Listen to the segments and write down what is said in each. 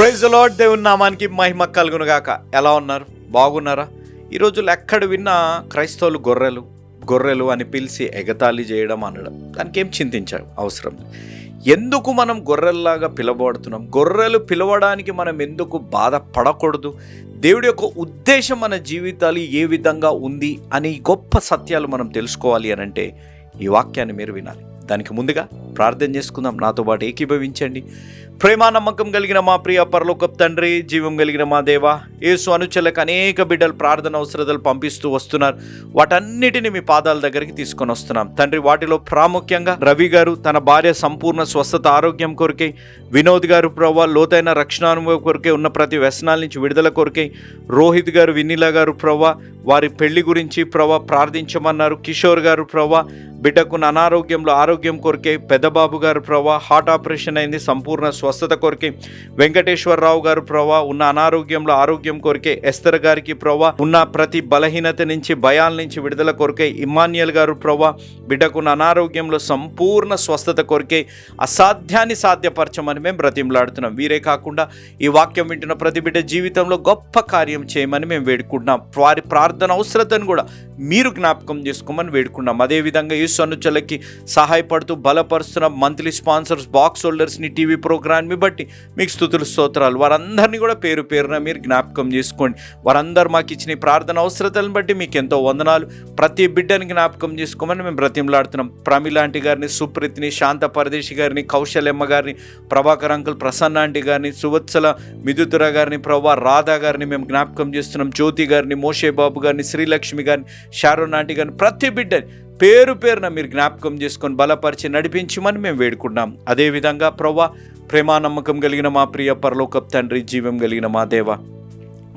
Praise lord దేవుని నామానికి మహిమ కలుగునుగాక. ఎలా ఉన్నారు? బాగున్నారా? ఈరోజు ఎక్కడ విన్నా క్రైస్తవులు గొర్రెలు గొర్రెలు అని పిలిచి ఎగతాళి చేయడం అనడం. దానికి ఏం చింతించాం అవసరం ఎందుకు మనం గొర్రెల్లాగా పిలవబడుతున్నాం గొర్రెలు పిలవడానికి మనం ఎందుకు బాధపడకూడదు? దేవుడి యొక్క ఉద్దేశం మన జీవితాలు ఏ విధంగా ఉంది అని గొప్ప సత్యాలు మనం తెలుసుకోవాలి అని అంటే ఈ వాక్యాన్ని మీరు వినాలి. దానికి ముందుగా ప్రార్థన చేసుకుందాం. నాతో పాటు ఏకీభవించండి. ప్రేమ నమ్మకం కలిగిన మా ప్రియ పరలోకప్ తండ్రి జీవం కలిగిన మా దేవ యేసు అనుచలకు అనేక బిడ్డలు ప్రార్థన అవసరతలు పంపిస్తూ వస్తున్నారు. వాటన్నిటిని మీ పాదాల దగ్గరికి తీసుకొని వస్తున్నాం. తండ్రి వాటిలో ప్రాముఖ్యంగా రవి గారు తన భార్య సంపూర్ణ స్వస్థత ఆరోగ్యం కొరకై వినోద్ గారు ప్రభావ లోతైన రక్షణ అనుభవం కొరకే ఉన్న ప్రతి వ్యసనాల నుంచి విడుదల కొరకై రోహిత్ గారు వినీలా గారు ప్రభా వారి పెళ్ళి గురించి ప్రభా ప్రార్థించమన్నారు. కిషోర్ గారు ప్రభా బిడ్డకున్న అనారోగ్యంలో ఆరోగ్యం కొరకే పెద్దబాబు గారు ప్రభా హార్ట్ ఆపరేషన్ అయింది సంపూర్ణ స్వ స్వస్థత కోరికే వెంకటేశ్వరరావు గారు ప్రభా ఉన్న అనారోగ్యంలో ఆరోగ్యం కోరికే ఎస్తర్ గారికి ప్రభా ఉన్న ప్రతి బలహీనత నుంచి భయాల నుంచి విడుదల కొరకే ఇమాన్యుయల్ గారు ప్రభా బిడ్డకున్న అనారోగ్యంలో సంపూర్ణ స్వస్థత కోరికే అసాధ్యాన్ని సాధ్యపరచమని మేము బ్రతిమలాడుతున్నాం. వీరే కాకుండా ఈ వాక్యం వింటున్న ప్రతి బిడ్డ జీవితంలో గొప్ప కార్యం చేయమని మేము వేడుకుంటున్నాం. వారి ప్రార్థన అవసరతను కూడా మీరు జ్ఞాపకం చేసుకోమని వేడుకున్నాం అదేవిధంగా ఈ సన్నుచలకి సహాయపడుతూ బలపరుస్తున్న మంత్లీ స్పాన్సర్స్ బాక్స్ హోల్డర్స్ని టీవీ దాన్ని బట్టి మీకు స్థుతులు స్తోత్రాలు. వారందరినీ కూడా పేరు పేరున మీరు జ్ఞాపకం చేసుకోండి. వారందరూ మాకు ఇచ్చిన ప్రార్థన అవసరతలను బట్టి మీకు ఎంతో వందనాలు. ప్రతి బిడ్డని జ్ఞాపకం చేసుకోమని మేము బ్రతిమలాడుతున్నాం. ప్రమిలాంటి గారిని సుప్రీతిని శాంత పరదేశి గారిని కౌశలమ్మ గారిని ప్రభాకర్ అంకుల్ ప్రసన్న ఆంటీ గారిని సువత్సల మిదుతుర గారిని ప్రభా రాధా గారిని మేము జ్ఞాపకం చేస్తున్నాం. జ్యోతి గారిని మోషే బాబు గారిని శ్రీలక్ష్మి గారిని షారోన్ ఆంటీ గారిని ప్రతి బిడ్డని పేరు పేరున మీరు జ్ఞాపకం చేసుకొని బలపరిచి నడిపించమని మేము వేడుకున్నాం అదేవిధంగా ప్రవ్వా ప్రేమా నమ్మకం కలిగిన మా ప్రియ పరలోకప్ తండ్రి జీవం కలిగిన మా దేవ.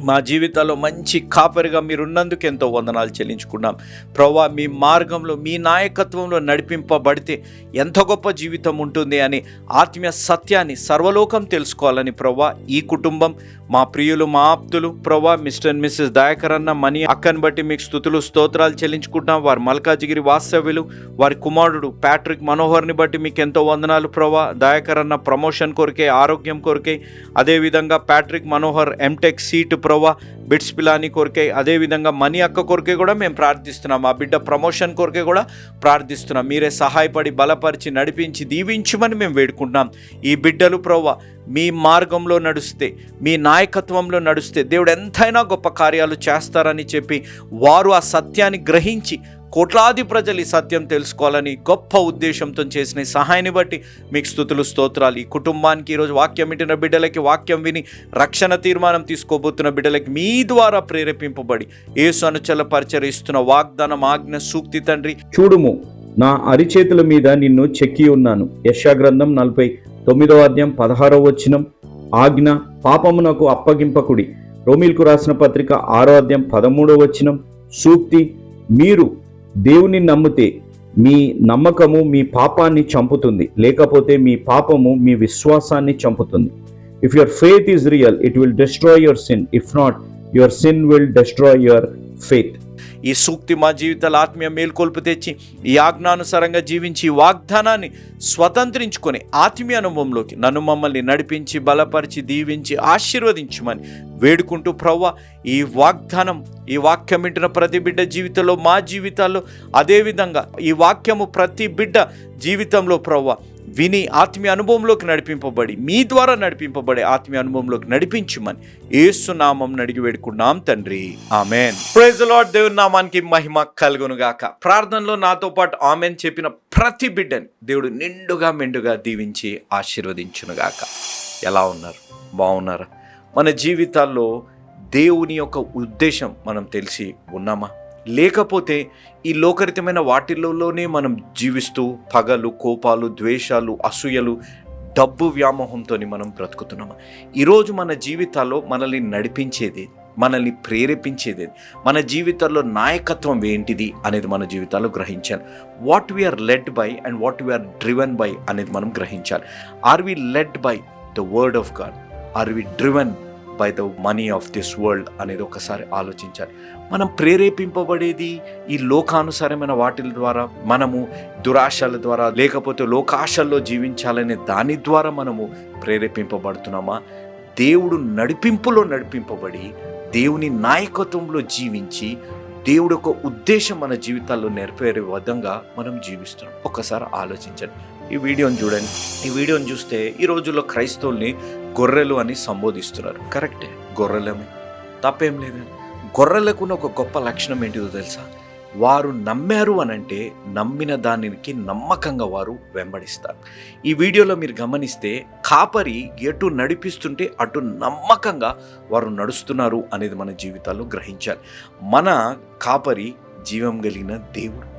మా జీవితాల్లో మంచి కాపరిగా మీరున్నందుకు ఎంతో వందనాలు చెల్లించుకున్నాం. ప్రవ్వా మీ మార్గంలో మీ నాయకత్వంలో నడిపింపబడితే ఎంత గొప్ప జీవితం ఉంటుంది అని ఆత్మీయ సత్యాన్ని సర్వలోకం తెలుసుకోవాలని ప్రవ్వా ఈ కుటుంబం మా ప్రియులు మా ఆప్తులు ప్రవ్వా మిస్టర్ అండ్ మిస్సెస్ దయాకర్ అన్న మనీ అక్కని బట్టి మీకు స్థుతులు స్తోత్రాలు చెల్లించుకుంటున్నాం. వారి మల్కాజిగిరి వాస్తవ్యులు వారి కుమారుడు ప్యాట్రిక్ మనోహర్ని బట్టి మీకు ఎంతో వందనాలు ప్రవ్వా. దయాకర్ అన్న ప్రమోషన్ కొరికే ఆరోగ్యం కొరికే అదేవిధంగా ప్యాట్రిక్ మనోహర్ ఎంటెక్ సీట్ ప్రవ్వా బిట్స్ పిలాని కొరికే అదేవిధంగా మనీ అక్క కొరికే కూడా మేము ప్రార్థిస్తున్నాం. ఆ బిడ్డ ప్రమోషన్ కొరికే కూడా ప్రార్థిస్తున్నాం. మీరే సహాయపడి బలపరిచి నడిపించి దీవించమని మేము వేడుకుంటున్నాం. ఈ బిడ్డలు ప్రవ్వ మీ మార్గంలో నడుస్తే మీ నాయకత్వంలో నడుస్తే దేవుడు ఎంతైనా గొప్ప కార్యాలు చేస్తారని చెప్పి వారు ఆ సత్యాన్ని గ్రహించి కోట్లాది ప్రజలు ఈ సత్యం తెలుసుకోవాలని గొప్ప ఉద్దేశంతో చేసిన సహాయాన్ని బట్టి మీకు స్థుతులు స్తోత్రాలు. ఈ కుటుంబానికి ఈరోజు వాక్యం వింటున్న బిడ్డలకి వాక్యం విని రక్షణ తీర్మానం తీసుకోబోతున్న బిడ్డలకి మీ ద్వారా ప్రేరేపింపబడి ఏసు అనుచల పరిచరిస్తున్న వాగ్దానం ఆజ్ఞ సూక్తి తండ్రి. చూడుము నా అరిచేతుల మీద నిన్ను చెక్కి ఉన్నాను. యశాగ్రంథం నలభై తొమ్మిదవ అధ్యాయం పదహారవ వచనం. ఆజ్ఞ పాపమునకు అప్పగింపకుడి. రోమిల్కు రాసిన పత్రిక ఆరో అధ్యాయం పదమూడవ వచనం. సూక్తి మీరు దేవుని నమ్మితే మీ నమ్మకము మీ పాపాన్ని చంపుతుంది. లేకపోతే మీ పాపము మీ విశ్వాసాన్ని చంపుతుంది. If your faith is real it will destroy your sin if not your sin will destroy your faith ఈ సూక్తి మా జీవితాల ఆత్మీయ మేల్కొల్పు తెచ్చి ఈ ఆజ్ఞానుసారంగా జీవించి ఈ వాగ్దానాన్ని స్వతంత్రించుకొని ఆత్మీయ అనుభవంలోకి నన్ను మమ్మల్ని నడిపించి బలపరిచి దీవించి ఆశీర్వదించమని వేడుకుంటూ ప్రవ్వ ఈ వాగ్దానం ఈ వాక్యం వింటున్న ప్రతి బిడ్డ జీవితంలో మా జీవితాల్లో అదేవిధంగా ఈ వాక్యము ప్రతి బిడ్డ జీవితంలో ప్రవ్వ విని ఆత్మీయ అనుభవంలోకి నడిపింపబడి మీ ద్వారా నడిపింపబడే ఆత్మీయ అనుభవంలోకి నడిపించమని ఏసునామం అడిగి వేడుకున్నాం తండ్రి. ఆమెన్. ప్రైజ్ లార్డ్ దేవుని నామానికి మహిమ కలుగునుగాక. ప్రార్థనలో నాతో పాటు ఆమెన్ చెప్పిన ప్రతి బిడ్డని దేవుడు నిండుగా మెండుగా దీవించి ఆశీర్వదించునుగాక. ఎలా ఉన్నారు? బాగున్నారా? మన జీవితాల్లో దేవుని యొక్క ఉద్దేశం మనం తెలిసి ఉన్నామా? లేకపోతే ఈ లోకరితమైన వాటిల్లోనే మనం జీవిస్తూ పగలు కోపాలు ద్వేషాలు అసూయలు డబ్బు వ్యామోహంతో మనం బ్రతుకుతున్నాము? ఈరోజు మన జీవితాల్లో మనల్ని నడిపించేది మనల్ని ప్రేరేపించేది మన జీవితాల్లో నాయకత్వం ఏంటిది అనేది మన జీవితాల్లో గ్రహించాలి. What we are led by and what we are driven by అనేది మనం గ్రహించాలి. Are we led by the word of God are we driven by the money of this world అనేది ఒకసారి ఆలోచించాలి. మనం ప్రేరేపింపబడేది ఈ లోకానుసారమైన వాటి ద్వారా మనము దురాశల ద్వారా లేకపోతే లోకాశల్లో జీవించాలనే దాని ద్వారా మనము ప్రేరేపింపబడుతున్నామా? దేవుడు నడిపింపులో నడిపింపబడి దేవుని నాయకత్వంలో జీవించి దేవుడు ఒక ఉద్దేశం మన జీవితాల్లో నెరవేరే విధంగా మనం జీవిస్తున్నాం. ఒక్కసారి ఆలోచించండి. ఈ వీడియోని చూడండి. ఈ వీడియోని చూస్తే ఈ రోజుల్లో క్రైస్తవుల్ని గొర్రెలు అని సంబోధిస్తున్నారు. కరెక్టే? గొర్రెలమే. తప్పేం లేదు గొర్రెలకున్న ఒక గొప్ప లక్షణం ఏంటిదో తెలుసా? వారు నమ్మారు అని అంటే నమ్మిన దానికి నమ్మకంగా వారు వెంబడిస్తారు. ఈ వీడియోలో మీరు గమనిస్తే కాపరి ఎటు నడిపిస్తుంటే అటు నమ్మకంగా వారు నడుస్తున్నారు అనేది మన జీవితాల్లో గ్రహించాలి. మన కాపరి జీవం కలిగిన దేవుడు.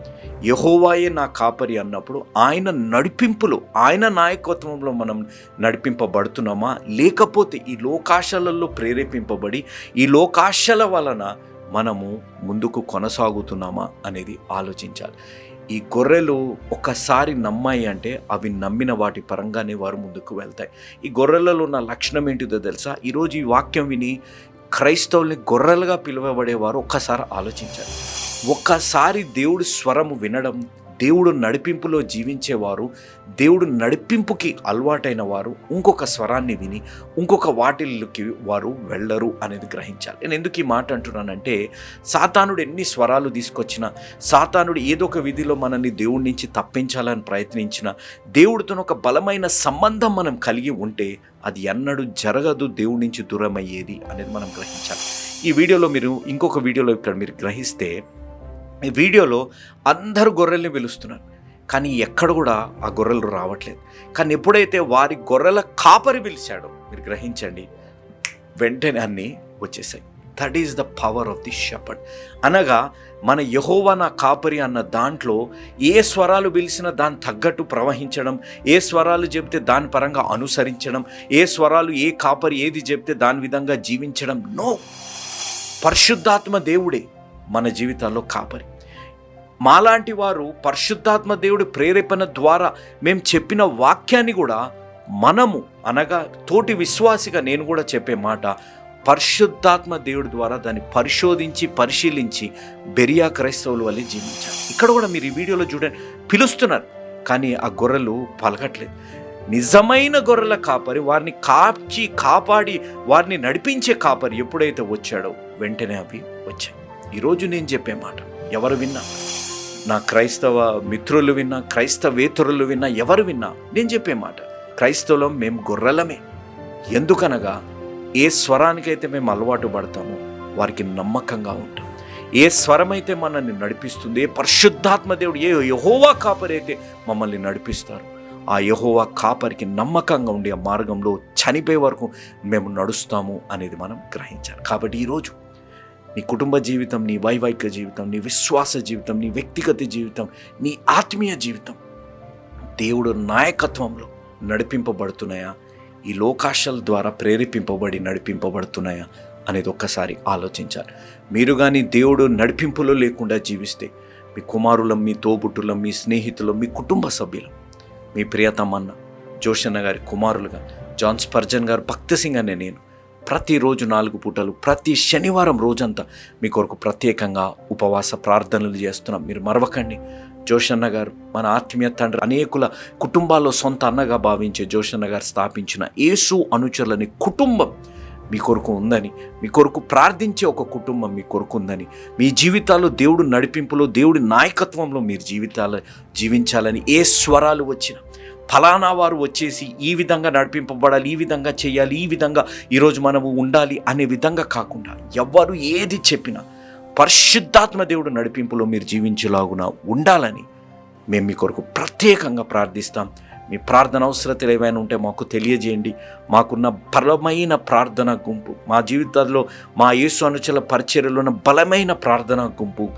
యహోవాయే నా కాపరి అన్నప్పుడు ఆయన నడిపింపులో ఆయన నాయకత్వంలో మనం నడిపింపబడుతున్నామా? లేకపోతే ఈ లోకాశలలో ప్రేరేపింపబడి ఈ లోకాశల వలన మనము ముందుకు కొనసాగుతున్నామా అనేది ఆలోచించాలి. ఈ గొర్రెలు ఒకసారి నమ్మాయి అంటే అవి నమ్మిన వాటి పరంగానే వారు ముందుకు వెళ్తాయి. ఈ గొర్రెలలో ఉన్న లక్షణం ఏంటిదో తెలుసా? ఈరోజు ఈ వాక్యం విని క్రైస్తవుల్ని గొర్రెలుగా పిలువబడేవారు ఒక్కసారి ఆలోచించాలి. ఒక్కసారి దేవుడి స్వరము వినడం దేవుడు నడిపింపులో జీవించేవారు దేవుడు నడిపింపుకి అలవాటైన వారు ఇంకొక స్వరాన్ని విని ఇంకొక వాటిల్లోకి వారు వెళ్ళరు అనేది గ్రహించాలి. నేను ఎందుకు ఈ మాట అంటున్నానంటే సాతానుడు ఎన్ని స్వరాలు తీసుకొచ్చినా సాతానుడు ఏదో ఒక విధిలో మనల్ని దేవుడి నుంచి తప్పించాలని ప్రయత్నించిన దేవుడితో ఒక బలమైన సంబంధం మనం కలిగి ఉంటే అది ఎన్నడూ జరగదు దేవుడి నుంచి దూరమయ్యేది అనేది మనం గ్రహించాలి. ఈ వీడియోలో మీరు ఇంకొక వీడియోలో ఇక్కడ మీరు గ్రహిస్తే ఈ వీడియోలో అందరు గొర్రెల్ని పిలుస్తున్నారు. కానీ ఎక్కడ కూడా ఆ గొర్రెలు రావట్లేదు. కానీ ఎప్పుడైతే వారి గొర్రెల కాపరి పిలిచాడో మీరు గ్రహించండి వెంటనే అన్నీ వచ్చేసాయి. That is the power of the shepherd అనగా మన యహోవా నా కాపరి అన్న దాంట్లో ఏ స్వరాలు పిలిచినా దాని తగ్గట్టు ప్రవహించడం ఏ స్వరాలు చెప్తే దాని పరంగా అనుసరించడం ఏ స్వరాలు ఏ కాపరి ఏది చెప్తే దాని విధంగా జీవించడం నో పరిశుద్ధాత్మ దేవుడే మన జీవితాల్లో కాపరి. మాలాంటి వారు పరిశుద్ధాత్మ దేవుడి ప్రేరేపణ ద్వారా మేము చెప్పిన వాక్యాన్ని కూడా మనము అనగా తోటి విశ్వాసిగా నేను కూడా చెప్పే మాట పరిశుద్ధాత్మ దేవుడి ద్వారా దాన్ని పరిశోధించి పరిశీలించి బెరియా క్రైస్తవులు వల్లే జీవించాలి. ఇక్కడ కూడా మీరు ఈ వీడియోలో చూడండి పిలుస్తున్నారు కానీ ఆ గొర్రెలు పలకట్లేదు. నిజమైన గొర్రెల కాపరి వారిని కాచి కాపాడి వారిని నడిపించే కాపరి ఎప్పుడైతే వచ్చాడో వెంటనే అవి వచ్చాయి. ఈరోజు నేను చెప్పే మాట ఎవరు విన్నా. నా క్రైస్తవ మిత్రులు విన్నా క్రైస్తవేతరులు విన్నా ఎవరు విన్నా నేను చెప్పే మాట. క్రైస్తవులం మేము గొర్రెలమే. ఎందుకనగా ఏ స్వరానికైతే మేము అలవాటు పడతామో వారికి నమ్మకంగా ఉంటాం. ఏ స్వరమైతే మనల్ని నడిపిస్తుంది ఏ పరిశుద్ధాత్మ దేవుడు ఏ యహోవా కాపరి అయితే మమ్మల్ని నడిపిస్తారు ఆ యహోవా కాపరికి నమ్మకంగా ఉండే ఆ మార్గంలో చనిపోయే వరకు మేము నడుస్తాము అనేది మనం గ్రహించాలి. కాబట్టి ఈరోజు నీ కుటుంబ జీవితం నీ వైవాహిక జీవితం నీ విశ్వాస జీవితం నీ వ్యక్తిగత జీవితం నీ ఆత్మీయ జీవితం దేవుడు నాయకత్వంలో నడిపింపబడుతున్నాయా? ఈ లోకాశల ద్వారా ప్రేరేపింపబడి నడిపింపబడుతున్నాయా? అనేది ఒక్కసారి ఆలోచించాలి. మీరు కానీ దేవుడు నడిపింపులో లేకుండా జీవిస్తే మీ కుమారులం మీ తోబుట్టులం మీ స్నేహితులం మీ కుటుంబ సభ్యులం మీ ప్రియతమన్న జోషన్న గారి కుమారులుగా జాన్ స్పర్జన్ గారు భక్త సింగ్ అనే నేను ప్రతిరోజు నాలుగు పూటలు ప్రతి శనివారం రోజంతా మీ కొరకు ప్రత్యేకంగా ఉపవాస ప్రార్థనలు చేస్తున్నాం. మీరు మరవకండి. జోషన్న గారు మన ఆత్మీయ తండ్రి అనేకుల కుటుంబాల్లో సొంత అన్నగా భావించే జోషన్న గారు స్థాపించిన యేసు అనుచరులని కుటుంబం మీ కొరకు ఉందని మీ కొరకు ప్రార్థించే ఒక కుటుంబం మీ కొరకు ఉందని మీ జీవితాల్లో దేవుడు నడిపింపులో దేవుడి నాయకత్వంలో మీరు జీవితాలు జీవించాలని ఏ స్వరాలు వచ్చినా ఫలానా వారు వచ్చేసి ఈ విధంగా నడిపింపబడాలి ఈ విధంగా చేయాలి ఈ విధంగా ఈరోజు మనము ఉండాలి అనే విధంగా కాకుండా ఎవ్వరు ఏది చెప్పినా పరిశుద్ధాత్మ దేవుడు నడిపింపులో మీరు జీవించేలాగున ఉండాలని మేము మీ కొరకు ప్రత్యేకంగా ప్రార్థిస్తాం. మీ ప్రార్థన అవసరతలు ఏవైనా ఉంటే మాకు తెలియజేయండి. మాకున్న బలమైన ప్రార్థన గుంపు మా జీవితాల్లో మా యేసు అనుచల పరిచర్యలో ఉన్న బలమైన ప్రార్థన గుంపు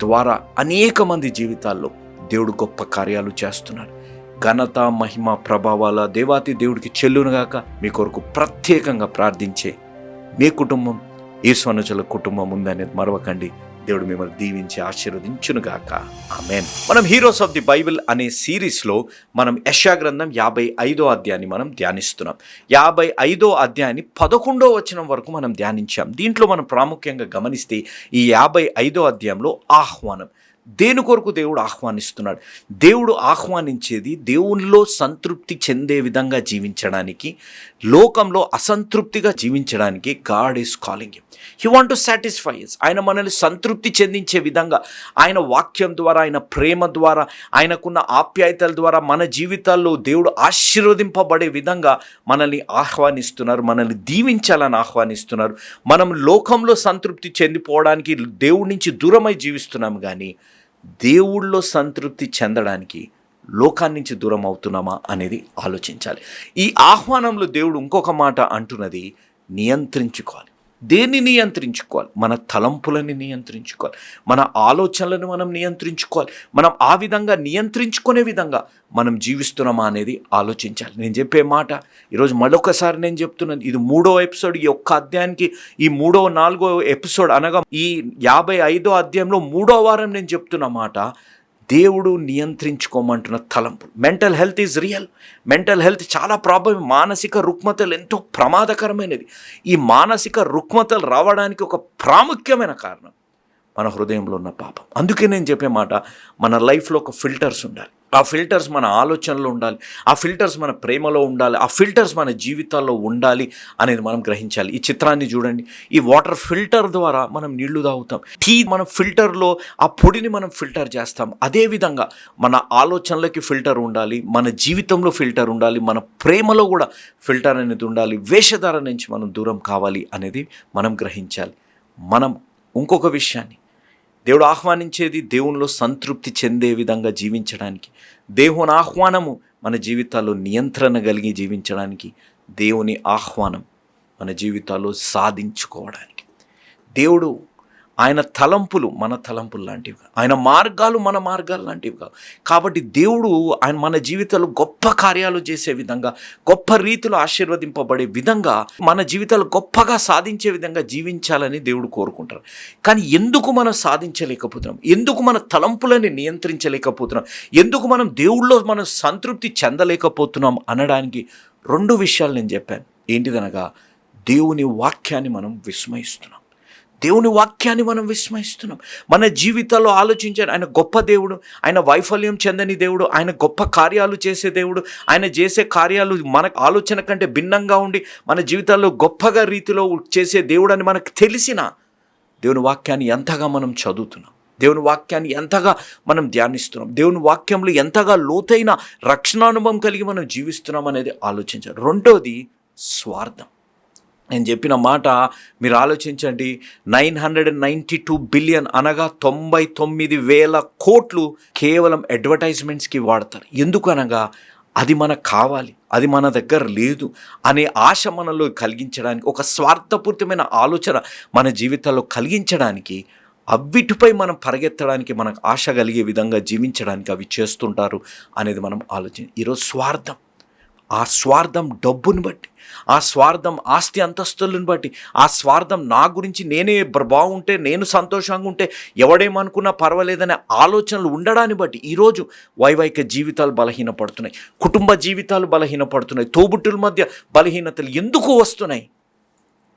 ద్వారా అనేక మంది జీవితాల్లో దేవుడు గొప్ప కార్యాలు చేస్తున్నారు. ఘనత మహిమ ప్రభావాల దేవాతి దేవుడికి చెల్లునుగాక మీ కొరకు ప్రత్యేకంగా ప్రార్థించే మీ కుటుంబం యేసు కుటుంబం ఉందనేది మరవకండి. దేవుడు మిమ్మల్ని దీవించి ఆశీర్వదించునుగాక ఆమెన్. మనం హీరోస్ ఆఫ్ ది బైబిల్ అనే సిరీస్లో మనం యశా గ్రంథం యాభై ఐదో అధ్యాయాన్ని మనం ధ్యానిస్తున్నాం. యాభై ఐదో అధ్యాయాన్ని పదకొండో వచనం వరకు మనం ధ్యానించాం. దీంట్లో మనం ప్రాముఖ్యంగా గమనిస్తే ఈ యాభై ఐదో అధ్యాయంలో ఆహ్వానం. దేని కొరకు దేవుడు ఆహ్వానిస్తున్నాడు? దేవుడు ఆహ్వానించేది దేవునిలో సంతృప్తి చెందే విధంగా జీవించడానికి లోకంలో అసంతృప్తిగా జీవించడానికి God is calling he want to satisfy ఆయన మనల్ని సంతృప్తి చెందించే విధంగా ఆయన వాక్యం ద్వారా ఆయన ప్రేమ ద్వారా ఆయనకున్న ఆప్యాయతల ద్వారా మన జీవితాల్లో దేవుడు ఆశీర్వదింపబడే విధంగా మనల్ని ఆహ్వానిస్తున్నారు మనల్ని దీవించాలని ఆహ్వానిస్తున్నారు. మనం లోకంలో సంతృప్తి చెందిపోవడానికి దేవుడి నుంచి దూరమై జీవిస్తున్నాం కానీ దేవుళ్ళో సంతృప్తి చెందడానికి లోకాన్ని నుంచి దూరం అవుతున్నామా అనేది ఆలోచించాలి. ఈ ఆహ్వానంలో దేవుడు ఇంకొక మాట అంటున్నది నియంత్రించుకోవాలి. దేన్ని నియంత్రించుకోవాలి? మన తలంపులని నియంత్రించుకోవాలి. మన ఆలోచనలను మనం నియంత్రించుకోవాలి. మనం ఆ విధంగా నియంత్రించుకునే విధంగా మనం జీవిస్తున్నామా అనేది ఆలోచించాలి. నేను చెప్పే మాట ఈరోజు మరొకసారి నేను చెప్తున్నాను ఇది మూడో ఎపిసోడ్ ఈ ఒక్క అధ్యాయానికి ఈ మూడో నాలుగో ఎపిసోడ్ అనగా ఈ యాభై ఐదో అధ్యాయంలో మూడో వారం నేను చెప్తున్న మాట దేవుడు నియంత్రించుకోమంటున్న తలంపు mental health is real mental health చాలా ప్రాబ్లం మానసిక రుగ్మతలు ఎంతో ప్రమాదకరమైనది ఈ మానసిక రుగ్మతలు రావడానికి ఒక ప్రాముఖ్యమైన కారణం మన హృదయంలో ఉన్న పాపం. అందుకే నేను చెప్పే మాట మన లైఫ్లో ఒక ఫిల్టర్స్ ఉండాలి. ఆ ఫిల్టర్స్ మన ఆలోచనలో ఉండాలి ఆ ఫిల్టర్స్ మన ప్రేమలో ఉండాలి ఆ ఫిల్టర్స్ మన జీవితాల్లో ఉండాలి అనేది మనం గ్రహించాలి. ఈ చిత్రాన్ని చూడండి. ఈ వాటర్ ఫిల్టర్ ద్వారా మనం నీళ్ళు తాగుతాం. టీ మనం ఫిల్టర్లో ఆ పొడిని మనం ఫిల్టర్ చేస్తాం. అదేవిధంగా మన ఆలోచనలకి ఫిల్టర్ ఉండాలి మన జీవితంలో ఫిల్టర్ ఉండాలి మన ప్రేమలో కూడా ఫిల్టర్ అనేది ఉండాలి వేషధార నుంచి మనం దూరం కావాలి అనేది మనం గ్రహించాలి. మనం ఇంకొక విషయాన్ని దేవుడు ఆహ్వానించేది దేవునిలో సంతృప్తి చెందే విధంగా జీవించడానికి. దేవుని ఆహ్వానము మన జీవితాల్లో నియంత్రణ కలిగి జీవించడానికి దేవుని ఆహ్వానం మన జీవితాల్లో సాధించుకోవడానికి. దేవుడు ఆయన తలంపులు మన తలంపులు లాంటివి కావు. ఆయన మార్గాలు మన మార్గాలు లాంటివి కావు. కాబట్టి దేవుడు ఆయన మన జీవితాలు గొప్ప కార్యాలు చేసే విధంగా గొప్ప రీతిలో ఆశీర్వదింపబడే విధంగా మన జీవితాలు గొప్పగా సాధించే విధంగా జీవించాలని దేవుడు కోరుకుంటారు. కానీ ఎందుకు మనం సాధించలేకపోతున్నాం? ఎందుకు మన తలంపులని నియంత్రించలేకపోతున్నాం? ఎందుకు మనం దేవుళ్ళో మనం సంతృప్తి చెందలేకపోతున్నాం అనడానికి రెండు విషయాలు నేను చెప్పాను. ఏంటిదనగా దేవుని వాక్యాన్ని మనం విస్మయిస్తున్నాం. దేవుని వాక్యాన్ని మనం విస్మరిస్తున్నాం. మన జీవితాల్లో ఆలోచించాడు ఆయన గొప్ప దేవుడు ఆయన వైఫల్యం చెందని దేవుడు ఆయన గొప్ప కార్యాలు చేసే దేవుడు ఆయన చేసే కార్యాలు మన ఆలోచన కంటే భిన్నంగా ఉండి మన జీవితాల్లో గొప్పగా రీతిలో చేసే దేవుడు అని మనకు తెలిసిన దేవుని వాక్యాన్ని ఎంతగా మనం చదువుతున్నాం. దేవుని వాక్యాన్ని ఎంతగా మనం ధ్యానిస్తున్నాం. దేవుని వాక్యంలో ఎంతగా లోతైన రక్షణానుభవం కలిగి మనం జీవిస్తున్నాం అనేది ఆలోచించాలి. రెండోది స్వార్థం. నేను చెప్పిన మాట మీరు ఆలోచించండి. Nine hundred and ninety two billion అనగా తొంభై తొమ్మిది వేల కోట్లు కేవలం అడ్వర్టైజ్మెంట్స్కి వాడతారు. ఎందుకు అనగా అది మనకు కావాలి అది మన దగ్గర లేదు అనే ఆశ మనలో కలిగించడానికి ఒక స్వార్థపూరితమైన ఆలోచన మన జీవితాల్లో కలిగించడానికి అవిటిపై మనం పరిగెత్తడానికి మనకు ఆశ కలిగే విధంగా జీవించడానికి అవి చేస్తుంటారు అనేది మనం ఆలోచన. ఈరోజు స్వార్థం. ఆ స్వార్థం డబ్బుని బట్టి ఆ స్వార్థం ఆస్తి అంతస్తులను బట్టి ఆ స్వార్థం నా గురించి నేనే బాగుంటే నేను సంతోషంగా ఉంటే ఎవడేమనుకున్నా పర్వాలేదనే ఆలోచనలు ఉండడాన్ని బట్టి ఈరోజు వైవాహిక జీవితాలు బలహీనపడుతున్నాయి. కుటుంబ జీవితాలు బలహీనపడుతున్నాయి. తోబుట్టుల మధ్య బలహీనతలు ఎందుకు వస్తున్నాయి?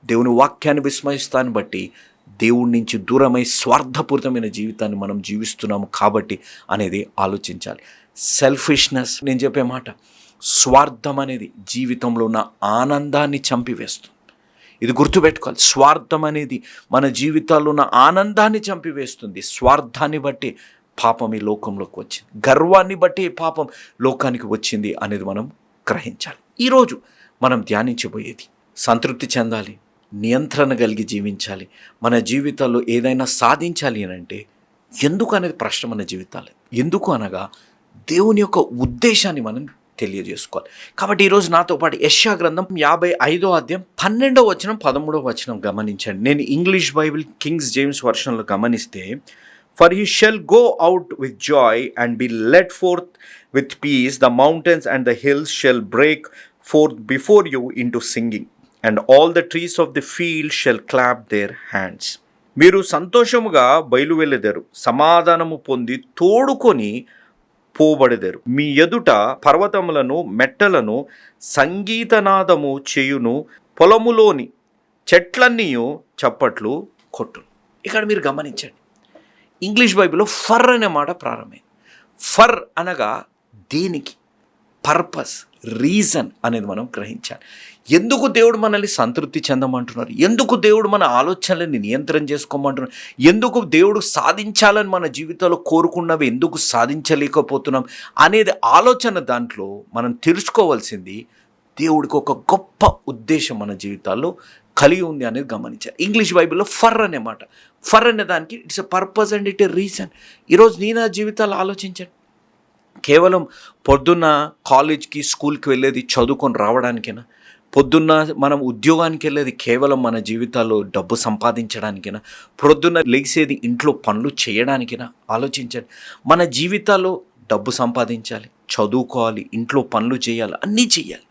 దేవుని వాక్యాన్ని విస్మరిస్తాన్ని బట్టి దేవుడి నుంచి దూరమై స్వార్థపూరితమైన జీవితాన్ని మనం జీవిస్తున్నాము కాబట్టి అనేది ఆలోచించాలి. సెల్ఫిష్నెస్ నేను చెప్పే మాట స్వార్థం అనేది జీవితంలో ఉన్న ఆనందాన్ని చంపివేస్తుంది. ఇది గుర్తుపెట్టుకోవాలి. స్వార్థం అనేది మన జీవితాల్లో ఉన్న ఆనందాన్ని చంపివేస్తుంది. స్వార్థాన్ని బట్టి పాపం ఈ లోకంలోకి వచ్చింది. గర్వాన్ని బట్టి పాపం లోకానికి వచ్చింది అనేది మనం గ్రహించాలి. ఈరోజు మనం ధ్యానించబోయేది సంతృప్తి చెందాలి నియంత్రణ కలిగి జీవించాలి మన జీవితాల్లో ఏదైనా సాధించాలి అని అంటే ఎందుకు అనేది ప్రశ్న మన జీవితాలు ఎందుకు అనగా దేవుని యొక్క ఉద్దేశాన్ని మనం తెలియజేసుకోవాలి. కాబట్టి ఈరోజు నాతో పాటు యశ్యా గ్రంథం యాభై ఐదో అధ్యాయం పన్నెండో వచనం పదమూడవ వచనం గమనించండి. నేను ఇంగ్లీష్ బైబిల్ కింగ్స్ జేమ్స్ వర్షన్లో గమనిస్తే for he shall go out with joy and be led forth with peace the mountains and the hills shall break forth before you into singing and all the trees of the field shall clap their hands మీరు సంతోషముగా బయలువెళ్ళెదరు సమాధానము పొంది తోడుకొని పోబడెదరు. మీ ఎదుట పర్వతములను మెట్టలను సంగీతనాదము చేయును పొలములోని చెట్లన్నీ చప్పట్లు కొట్టును. ఇక్కడ మీరు గమనించండి. ఇంగ్లీష్ బైబిల్లో ఫర్ అనే మాట ప్రారంభమైంది. ఫర్ అనగా దేనికి? పర్పస్ రీజన్ అనేది మనం గ్రహించాలి. ఎందుకు దేవుడు మనల్ని సంతృప్తి చెందమంటున్నారు? ఎందుకు దేవుడు మన ఆలోచనలని నియంత్రణ చేసుకోమంటున్నారు? ఎందుకు దేవుడు సాధించాలని మన జీవితంలో కోరుకున్నవి ఎందుకు సాధించలేకపోతున్నాం? అనేది ఆలోచన దాంట్లో మనం తెలుసుకోవాల్సింది దేవుడికి ఒక గొప్ప ఉద్దేశం మన జీవితాల్లో కలిగి ఉంది అనేది గమనించాలి. ఇంగ్లీష్ బైబిల్లో ఫర్ అనే మాట. ఫర్ అనే దానికి it's a purpose and it a reason. ఈరోజు నీ నా జీవితాలు ఆలోచించండి. కేవలం పొద్దున్న కాలేజ్కి స్కూల్కి వెళ్ళేది చదువుకొని రావడానికేనా? పొద్దున్న మనం ఉద్యోగానికి వెళ్ళేది కేవలం మన జీవితాల్లో డబ్బు సంపాదించడానికైనా పొద్దున్న లేచేది ఇంట్లో పనులు చేయడానికైనా ఆలోచించండి మన జీవితాల్లో డబ్బు సంపాదించాలి చదువుకోవాలి ఇంట్లో పనులు చేయాలి అన్నీ చేయాలి.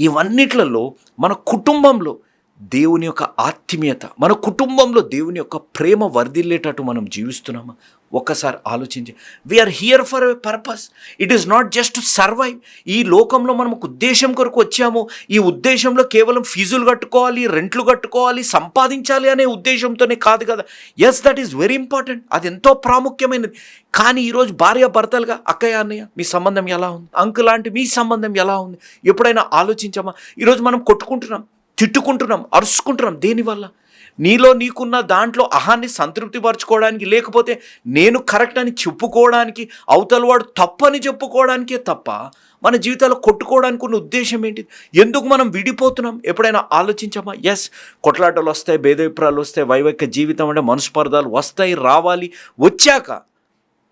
ఇవన్నిట్లలో మన కుటుంబంలో దేవుని యొక్క ఆత్మీయత మన కుటుంబంలో దేవుని యొక్క ప్రేమ వర్ధిల్లేటట్టు మనం జీవిస్తున్నామా? ఒక్కసారి ఆలోచించి. We are here for a purpose it is not just survive ఈ లోకంలో మనం ఒక ఉద్దేశం కొరకు వచ్చాము. ఈ ఉద్దేశంలో కేవలం ఫీజులు కట్టుకోవాలి రెంట్లు కట్టుకోవాలి సంపాదించాలి అనే ఉద్దేశంతోనే కాదు కదా? Yes that is very important అది ఎంతో ప్రాముఖ్యమైనది. కానీ ఈరోజు భార్య భర్తలుగా అక్కయ్య అన్నయ్య మీ సంబంధం ఎలా ఉంది? అంకుల్ లాంటి మీ సంబంధం ఎలా ఉంది? ఎప్పుడైనా ఆలోచించామా? ఈరోజు మనం కొట్టుకుంటున్నాం. తిట్టుకుంటున్నాం అరుచుకుంటున్నాం. దేనివల్ల? నీలో నీకున్న దాంట్లో అహాన్ని సంతృప్తిపరచుకోవడానికి లేకపోతే నేను కరెక్ట్ అని చెప్పుకోవడానికి అవతల వాడు తప్పని చెప్పుకోవడానికే తప్ప మన జీవితాలు కొట్టుకోవడానికి ఉన్న ఉద్దేశం ఏంటి? ఎందుకు మనం విడిపోతున్నాం? ఎప్పుడైనా ఆలోచించామా? ఎస్ కొట్లాటలు వస్తాయి భేదభిప్రాయాలు వస్తాయి వైవక్య జీవితం అంటే మనస్పర్ధాలు వస్తాయి రావాలి వచ్చాక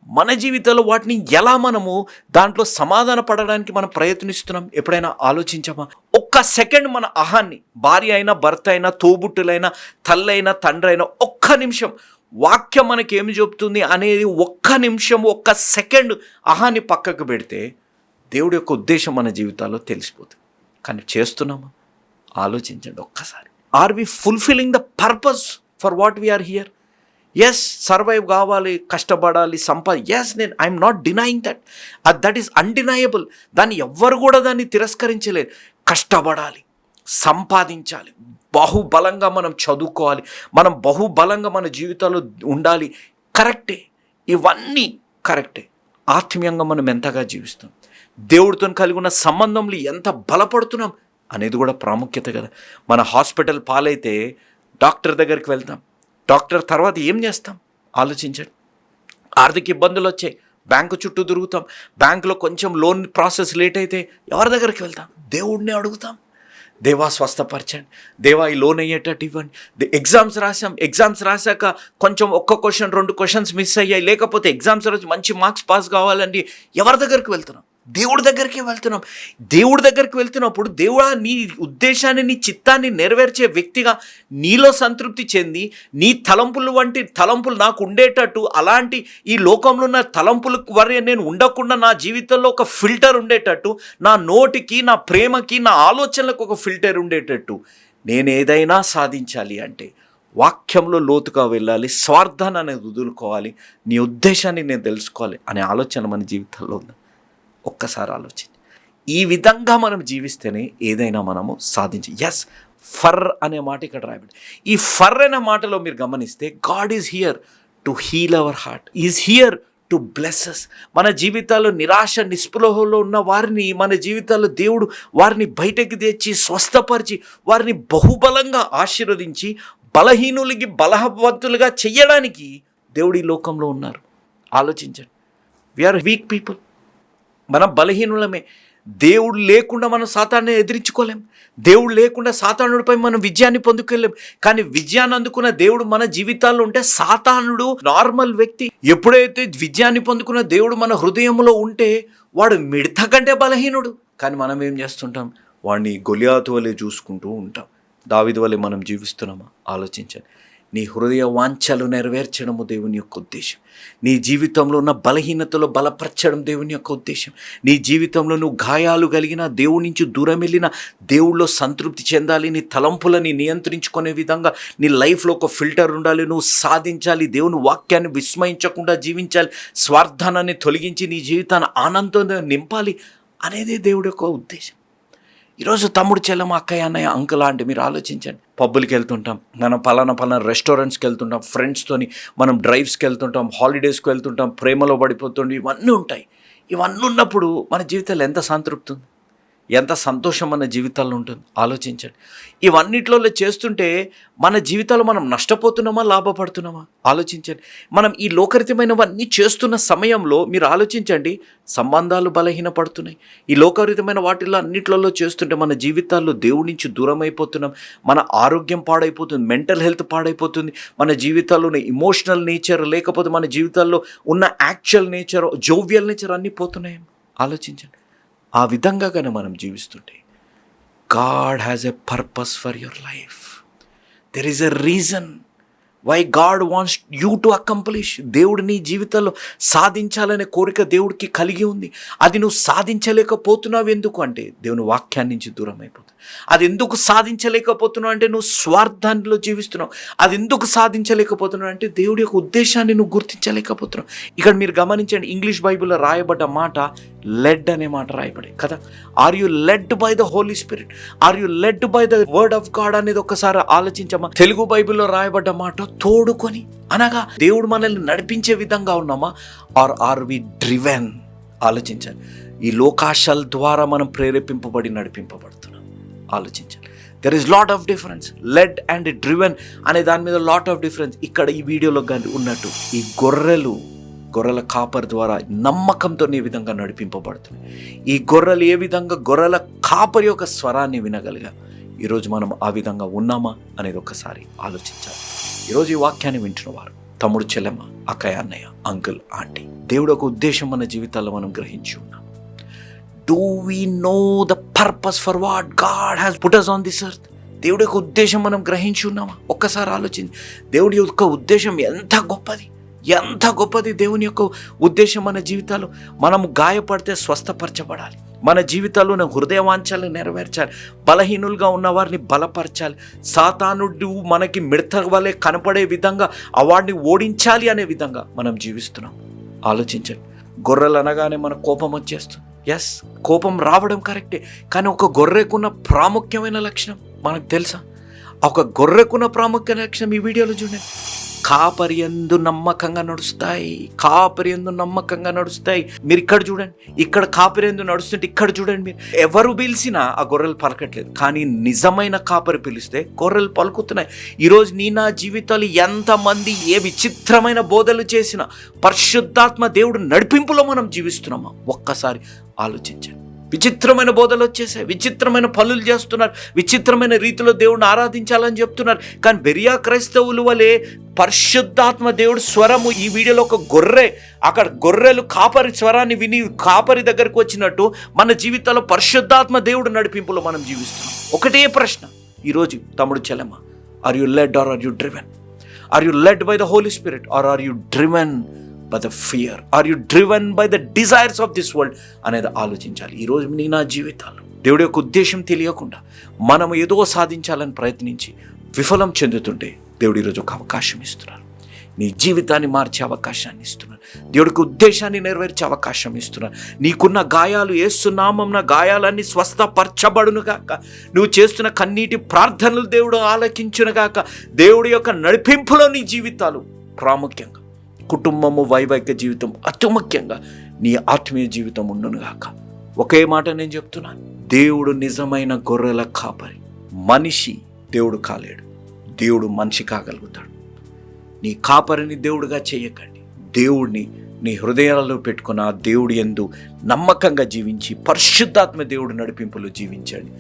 మన జీవితంలో వాటిని ఎలా మనము దాంట్లో సమాధాన పడడానికి మనం ప్రయత్నిస్తున్నాం? ఎప్పుడైనా ఆలోచించామా? ఒక్క సెకండ్ మన అహాన్ని భార్య అయినా భర్త అయినా తోబుట్టులైనా తల్లైనా తండ్రి అయినా ఒక్క నిమిషం వాక్యం మనకి ఏమి అనేది ఒక్క నిమిషం ఒక్క సెకండ్ అహాన్ని పక్కకు పెడితే దేవుడి యొక్క ఉద్దేశం మన జీవితాల్లో తెలిసిపోతుంది. కానీ చేస్తున్నామా? ఆలోచించండి ఒక్కసారి. Are we fulfilling the purpose for what we are here yes survive కావాలి కష్టపడాలి సంపా ఎస్ నేను I'm not denying that that is undeniable దాన్ని ఎవ్వరు కూడా దాన్ని తిరస్కరించలేదు కష్టపడాలి సంపాదించాలి బహుబలంగా మనం చదువుకోవాలి మనం బహుబలంగా మన జీవితాల్లో ఉండాలి. కరెక్టే ఇవన్నీ కరెక్టే ఆత్మీయంగా మనం ఎంతగా జీవిస్తాం? దేవుడితో కలిగి ఉన్న సంబంధంలో ఎంత బలపడుతున్నాం అనేది కూడా ప్రాముఖ్యత కదా. మన హాస్పిటల్ పాలైతే డాక్టర్ దగ్గరికి వెళ్తాం. డాక్టర్ తర్వాత ఏం చేస్తాం? ఆలోచించండి. ఆర్థిక ఇబ్బందులు వచ్చాయి. బ్యాంకు చుట్టూ తిరుగుతాం. బ్యాంకులో కొంచెం లోన్ ప్రాసెస్ లేట్ అయితే ఎవరి దగ్గరికి వెళ్తాం? దేవుడిని అడుగుతాం. దేవా స్వస్థపరచండి. దేవా ఈ లోన్ అయ్యేటట్టు ఇవ్వండి. ఎగ్జామ్స్ రాసాం ఎగ్జామ్స్ రాశాక కొంచెం ఒక్క క్వశ్చన్ రెండు క్వశ్చన్స్ మిస్ అయ్యాయి. లేకపోతే ఎగ్జామ్స్ రాసి మంచి మార్క్స్ పాస్ కావాలండి. ఎవరి దగ్గరికి వెళ్తున్నాం? దేవుడి దగ్గరికి వెళ్తున్నాం. దేవుడి దగ్గరికి వెళ్తున్నప్పుడు దేవుడా నీ ఉద్దేశాన్ని నీ చిత్తాన్ని నెరవేర్చే వ్యక్తిగా నీలో సంతృప్తి చెంది నీ తలంపులు వంటి తలంపులు నాకు ఉండేటట్టు అలాంటి ఈ లోకంలో ఉన్న తలంపులు వరే నేను ఉండకుండా నా జీవితంలో ఒక ఫిల్టర్ ఉండేటట్టు నా నోటికి నా ప్రేమకి నా ఆలోచనలకు ఒక ఫిల్టర్ ఉండేటట్టు నేను ఏదైనా సాధించాలి అంటే వాక్యంలో లోతుగా వెళ్ళాలి స్వార్థాన్ని అనేది వదులుకోవాలి నీ ఉద్దేశాన్ని నేను తెలుసుకోవాలి అనే ఆలోచన మన జీవితంలో ఉంది. ఒక్కసారి ఆలోచించి ఈ విధంగా మనం జీవిస్తేనే ఏదైనా మనము సాధించి ఎస్ ఫర్ అనే మాట ఇక్కడ రాయబడి ఈ ఫర్ అనే మాటలో మీరు గమనిస్తే God is here to heal our heart is here to blesses మన జీవితాల్లో నిరాశ నిస్పృహలో ఉన్న వారిని మన జీవితాల్లో దేవుడు వారిని బయటకు తెచ్చి స్వస్థపరిచి వారిని బహుబలంగా ఆశీర్వదించి బలహీనులకి బలవంతులుగా చెయ్యడానికి దేవుడు ఈ లోకంలో ఉన్నారు. ఆలోచించండి. వీఆర్ వీక్ పీపుల్ మనం బలహీనులమే. దేవుడు లేకుండా మనం సాతాన్ని ఎదిరించుకోలేం. దేవుడు లేకుండా సాతానుడిపై మనం విజయాన్ని పొందుకోలేం. కానీ విజయాన్ని అందుకున్న దేవుడు మన జీవితాల్లో ఉంటే సాతానుడు నార్మల్ వ్యక్తి. ఎప్పుడైతే విజయాన్ని పొందుకున్న దేవుడు మన హృదయంలో ఉంటే వాడు మిడత కంటే బలహీనుడు. కానీ మనం ఏం చేస్తుంటాం? వాడిని గొలియాతు వలె చూసుకుంటూ ఉంటాం. దావిది వలె మనం జీవిస్తున్నామా? ఆలోచించండి. నీ హృదయ వాంఛలు నెరవేర్చడము దేవుని యొక్క ఉద్దేశం. నీ జీవితంలో ఉన్న బలహీనతలో బలపరచడం దేవుని యొక్క ఉద్దేశం. నీ జీవితంలో నువ్వు గాయాలు కలిగిన దేవుడి నుంచి దూరం వెళ్ళిన దేవుళ్ళో సంతృప్తి చెందాలి నీ తలంపులని నియంత్రించుకునే విధంగా నీ లైఫ్లో ఒక ఫిల్టర్ ఉండాలి నువ్వు సాధించాలి దేవుని వాక్యాన్ని విస్మయించకుండా జీవించాలి స్వార్థానాన్ని తొలగించి నీ జీవితాన్ని ఆనందంతో నింపాలి అనేదే దేవుడి యొక్క ఉద్దేశం. ఈరోజు తమ్ముడు చెల్లెమ్మ అక్కయ్య అన్నయ్య అంకుల్ అంటే మీరు ఆలోచించండి. పబ్బులకి వెళ్తుంటాం మనం పలానా పలానా రెస్టారెంట్స్కి వెళ్తుంటాం ఫ్రెండ్స్తోని మనం డ్రైవ్స్కి వెళ్తుంటాం హాలిడేస్కి వెళ్తుంటాం ప్రేమలో పడిపోతుంటాం ఇవన్నీ ఉంటాయి. ఇవన్నీ ఉన్నప్పుడు మన జీవితంలో ఎంత సంతృప్తి ఉంది? ఎంత సంతోషం మన జీవితాల్లో ఉంటుంది? ఆలోచించండి. ఇవన్నిట్లో చేస్తుంటే మన జీవితాలు మనం నష్టపోతున్నామా లాభపడుతున్నామా? ఆలోచించండి. మనం ఈ లోకరితమైనవన్నీ చేస్తున్న సమయంలో మీరు ఆలోచించండి సంబంధాలు బలహీనపడుతున్నాయి. ఈ లోకరితమైన వాటిల్లో అన్నిట్లలో చేస్తుంటే మన జీవితాల్లో దేవుడి నుంచి దూరం అయిపోతున్నాం మన ఆరోగ్యం పాడైపోతుంది మెంటల్ హెల్త్ పాడైపోతుంది. మన జీవితాల్లో ఉన్న ఇమోషనల్ నేచర్ లేకపోతే మన జీవితాల్లో ఉన్న యాక్చువల్ నేచర్ జోవియల్ నేచర్ అన్నీ పోతున్నాయి. ఆలోచించండి. ఆ విధంగా కానీ మనం జీవిస్తుంటే God has a purpose for your life there is a reason why God wants you to accomplish దేవుడు నీ జీవితంలో సాధించాలనే కోరిక దేవుడికి కలిగి ఉంది. అది నువ్వు సాధించలేకపోతున్నావు ఎందుకు అంటే దేవుని వాక్యాన్నించి దూరం అయిపోతుంది అది ఎందుకు సాధించలేకపోతున్నావు అంటే నువ్వు స్వార్థాన్ని జీవిస్తున్నావు. అది ఎందుకు సాధించలేకపోతున్నావు అంటే దేవుడి యొక్క ఉద్దేశాన్ని నువ్వు గుర్తించలేకపోతున్నావు. ఇక్కడ మీరు గమనించండి ఇంగ్లీష్ బైబిల్లో రాయబడ్డ మాట లెడ్ అనే మాట రాయబడి కదా? Are you led by the Holy Spirit are you led by the word of God అనేది ఒకసారి ఆలోచించమా? తెలుగు బైబిల్లో రాయబడ్డ మాట తోడుకొని అనగా దేవుడు మనల్ని నడిపించే విధంగా ఉన్నామా? ఆర్ ఆర్ వి డ్రివెన్ ఆలోచించాలి ఈ లోకాశాల ద్వారా మనం ప్రేరేపింపబడి నడిపింపబడి. ఆలోచించాలి. There is lot of difference led and driven అనే దాని మీద లాట్ ఆఫ్ డిఫరెన్స్ ఇక్కడ ఈ వీడియోలో కానీ ఉన్నట్టు ఈ గొర్రెలు గొర్రెల కాపర్ ద్వారా నమ్మకంతో ఈ విధంగా నడిపింపబడుతుంది. ఈ గొర్రెలు ఏ విధంగా గొర్రెల కాపరి యొక్క స్వరాన్ని వినగలిగా ఈరోజు మనం ఆ విధంగా ఉన్నామా అనేది ఒకసారి ఆలోచించాలి. ఈరోజు ఈ వాక్యాన్ని వింటున్నవారు తమ్ముడు చెల్లెమ్మ అక్కయ్య అన్నయ్య అంకుల్ ఆంటీ దేవుడు ఒక ఉద్దేశం మన జీవితాల్లో మనం గ్రహించి ఉన్నాం. Do we know the purpose for what God has put us on this earth దేవుడి యొక్క ఉద్దేశం మనం గ్రహించి ఉన్నామా? ఒక్కసారి ఆలోచించి. దేవుడి యొక్క ఉద్దేశం ఎంత గొప్పది? ఎంత గొప్పది దేవుని యొక్క ఉద్దేశం మన జీవితాలు మనము గాయపడితే స్వస్థపరచబడాలి. మన జీవితాల్లో హృదయవాంఛాలను నెరవేర్చాలి. బలహీనులుగా ఉన్న వారిని బలపరచాలి. సాతానుడు మనకి మిడత వలె కనపడే విధంగా ఆ వాడిని ఓడించాలి అనే విధంగా మనం జీవిస్తున్నాం. ఆలోచించండి. గొర్రెలు అనగానే మన కోపం వచ్చేస్తుంది. ఎస్ కోపం రావడం కరెక్టే కానీ ఒక గొర్రెకున్న ప్రాముఖ్యమైన లక్షణం మనకు తెలుసా? ఒక గొర్రెకున్న ప్రాముఖ్య లక్షణం ఈ వీడియోలో చూడండి. కాపరి ఎందు నమ్మకంగా నడుస్తాయి కాపరి ఎందు నమ్మకంగా నడుస్తాయి. మీరు ఇక్కడ చూడండి ఇక్కడ కాపరి ఎందు నడుస్తుంటే ఇక్కడ చూడండి మీరు. ఎవరు పిలిచినా ఆ గొర్రెలు పలకట్లేదు. కానీ నిజమైన కాపరి పిలిస్తే గొర్రెలు పలుకుతున్నాయి. ఈరోజు నీ నా జీవితాలు ఎంతమంది ఏ విచిత్రమైన బోధలు చేసినా పరిశుద్ధాత్మ దేవుడు నడిపింపులో మనం జీవిస్తున్నామా? ఒక్కసారి ఆలోచించండి. విచిత్రమైన బోధలు వచ్చేసాయి. విచిత్రమైన పనులు చేస్తున్నారు. విచిత్రమైన రీతిలో దేవుడిని ఆరాధించాలని చెప్తున్నారు. కానీ బెరియా క్రైస్తవులు వలె పరిశుద్ధాత్మ దేవుడు స్వరము ఈ వీడియోలో ఒక గొర్రె అక్కడ గొర్రెలు కాపరి స్వరాన్ని విని కాపరి దగ్గరకు వచ్చినట్టు మన జీవితంలో పరిశుద్ధాత్మ దేవుడు నడిపింపులో మనం జీవిస్తున్నాం. ఒకటే ప్రశ్న. ఈరోజు తమ్ముడు చెల్లెమ్మ are you led are are you driven are you led by the Holy Spirit are are you driven by the fear are you driven by the desires of this world అనేది ఆలోచించాలి. ఈరోజు నీ నా జీవితాలు. దేవుడి యొక్క ఉద్దేశం తెలియకుండా మనం ఏదో సాధించాలని ప్రయత్నించి విఫలం చెందుతుంటే దేవుడు ఈరోజు ఒక అవకాశం ఇస్తున్నారు. నీ జీవితాన్ని మార్చే అవకాశాన్ని ఇస్తున్నారు. దేవుడికి ఉద్దేశాన్ని నెరవేర్చే అవకాశం ఇస్తున్నారు. నీకున్న గాయాలు ఏస్తున్నామన్న గాయాలన్నీ స్వస్థపరచబడును గాక. నువ్వు చేస్తున్న కన్నీటి ప్రార్థనలు దేవుడు ఆలకించునుగాక దేవుడి యొక్క నడిపింపులో నీ జీవితాలు ప్రాముఖ్యం కుటుంబము వైవాహిక జీవితం అతి ముఖ్యంగా నీ ఆత్మీయ జీవితం ఉండును గాక. ఒకే మాట నేను చెప్తున్నాను దేవుడు నిజమైన గొర్రెల కాపరి. మనిషి దేవుడు కాలేడు దేవుడు మనిషి కాగలుగుతాడు. నీ కాపరిని దేవుడుగా చేయకండి. దేవుడిని నీ హృదయాలలో పెట్టుకున్న దేవుడి ఎందు నమ్మకంగా జీవించి పరిశుద్ధాత్మ దేవుడు నడిపింపులు జీవించండి.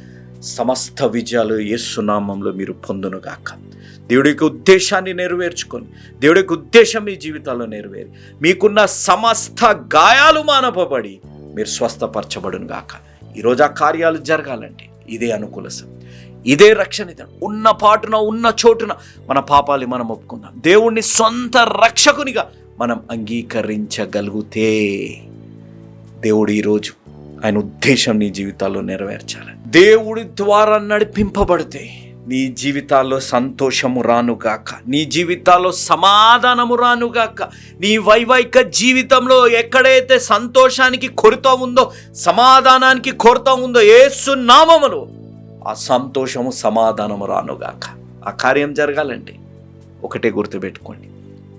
సమస్త విజయాలు ఏసునామంలో మీరు పొందునుగాక. దేవుడి యొక్క ఉద్దేశాన్ని నెరవేర్చుకొని దేవుడి యొక్క ఉద్దేశం మీ జీవితాల్లో నెరవేరి మీకున్న సమస్త గాయాలు మానపబడి మీరు స్వస్థపరచబడును గాక ఈరోజు ఆ కార్యాలు జరగాలంటే ఇదే అనుకూల ఇదే రక్షణ ఉన్న పాటున ఉన్న చోటున మన పాపాలు మనం ఒప్పుకుందాం. దేవుణ్ణి సొంత రక్షకునిగా మనం అంగీకరించగలిగితే దేవుడు ఈరోజు ఆయన ఉద్దేశం నీ జీవితాల్లో నెరవేర్చాలి. దేవుడి ద్వారా నడిపింపబడితే నీ జీవితాల్లో సంతోషము రానుగాక నీ జీవితాల్లో సమాధానము రానుగాక నీ వైవాహిక జీవితంలో ఎక్కడైతే సంతోషానికి కొరత ఉందో సమాధానానికి కొరత ఉందో ఏసు నామములు ఆ సంతోషము సమాధానము రానుగాక. ఆ కార్యం జరగాలంటే ఒకటే గుర్తుపెట్టుకోండి.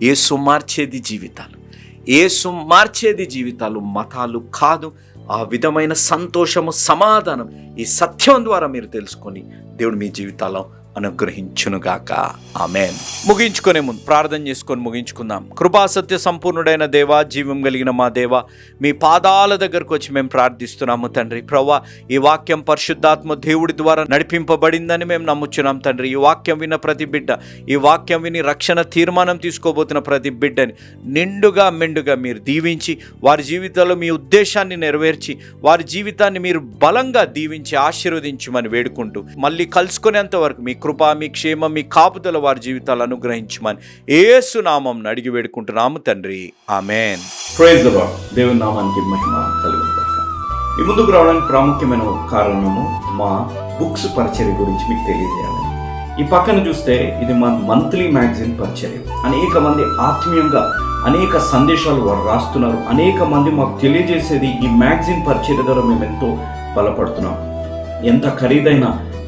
ఏసు మార్చేది జీవితాలు. ఏసు మార్చేది జీవితాలు మతాలు కాదు ఆ విధమైన సంతోషము సమాధానం ఈ సత్యం ద్వారా మీరు తెలుసుకొని దేవుడు మీ జీవితాల్లో అనుగ్రహించునుగాక. ఆమెన్. ముగించుకునే ముందు ప్రార్థన చేసుకొని ముగించుకుందాం. కృపా సత్య సంపూర్ణుడైన దేవ జీవం కలిగిన మా దేవ మీ పాదాల దగ్గరకు వచ్చి మేము ప్రార్థిస్తున్నాము తండ్రి. ప్రవ్వా ఈ వాక్యం పరిశుద్ధాత్మ దేవుడి ద్వారా నడిపింపబడిందని మేము నమ్ముచున్నాం తండ్రి. ఈ వాక్యం విన్న ప్రతి బిడ్డ ఈ వాక్యం విని రక్షణ తీర్మానం తీసుకోబోతున్న ప్రతి బిడ్డని నిండుగా మెండుగా మీరు దీవించి వారి జీవితంలో మీ ఉద్దేశాన్ని నెరవేర్చి వారి జీవితాన్ని మీరు బలంగా దీవించి ఆశీర్వదించమని వేడుకుంటూ మళ్ళీ కలుసుకునేంత వరకు మీ కృప మీ క్షేమం మీ కాపుదల వారి జీవితాలు అనుగ్రహించమని ఏసు నామం అడిగి వేడుకుంటున్నాము తండ్రి. ఆమెన్. దేవుని నామానికి మహిమ కలుగుతాక ఈ ముందుకు రావడానికి ప్రాముఖ్యమైన కారణము మా బుక్స్ పరిచర్య గురించి మీకు తెలియజేయాలి. ఈ పక్కన చూస్తే ఇది మా మంత్లీ మ్యాగజైన్ పరిచర్య. అనేక మంది ఆత్మీయంగా అనేక సందేశాలు వారు రాస్తున్నారు. అనేక మంది మాకు తెలియజేసేది ఈ మ్యాగజైన్ పరిచర్య ద్వారా మేము ఎంతో బలపడుతున్నాం. ఎంత ఖరీదైన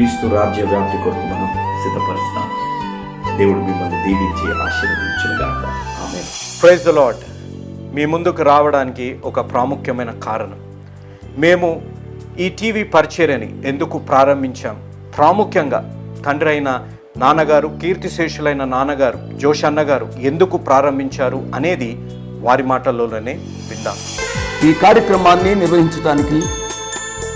క్రీస్తు రాజ్య వ్యాప్తి కొరకు మనం సిద్ధపరుస్తాం. దేవుడు మిమ్మల్ని దీవించి ఆశీర్వదించుగాక ఆమె ప్రైజ్ ద లాడ్ మీ ముందుకు రావడానికి ఒక ప్రాముఖ్యమైన కారణం. మేము ఈ టీవీ పరిచర్యని ఎందుకు ప్రారంభించాం? ప్రాముఖ్యంగా తండ్రి అయిన నాన్నగారు కీర్తిశేషులైన నాన్నగారు జోషన్న గారు ఎందుకు ప్రారంభించారు అనేది వారి మాటల్లోనే విందాం. ఈ కార్యక్రమాన్ని నిర్వహించడానికి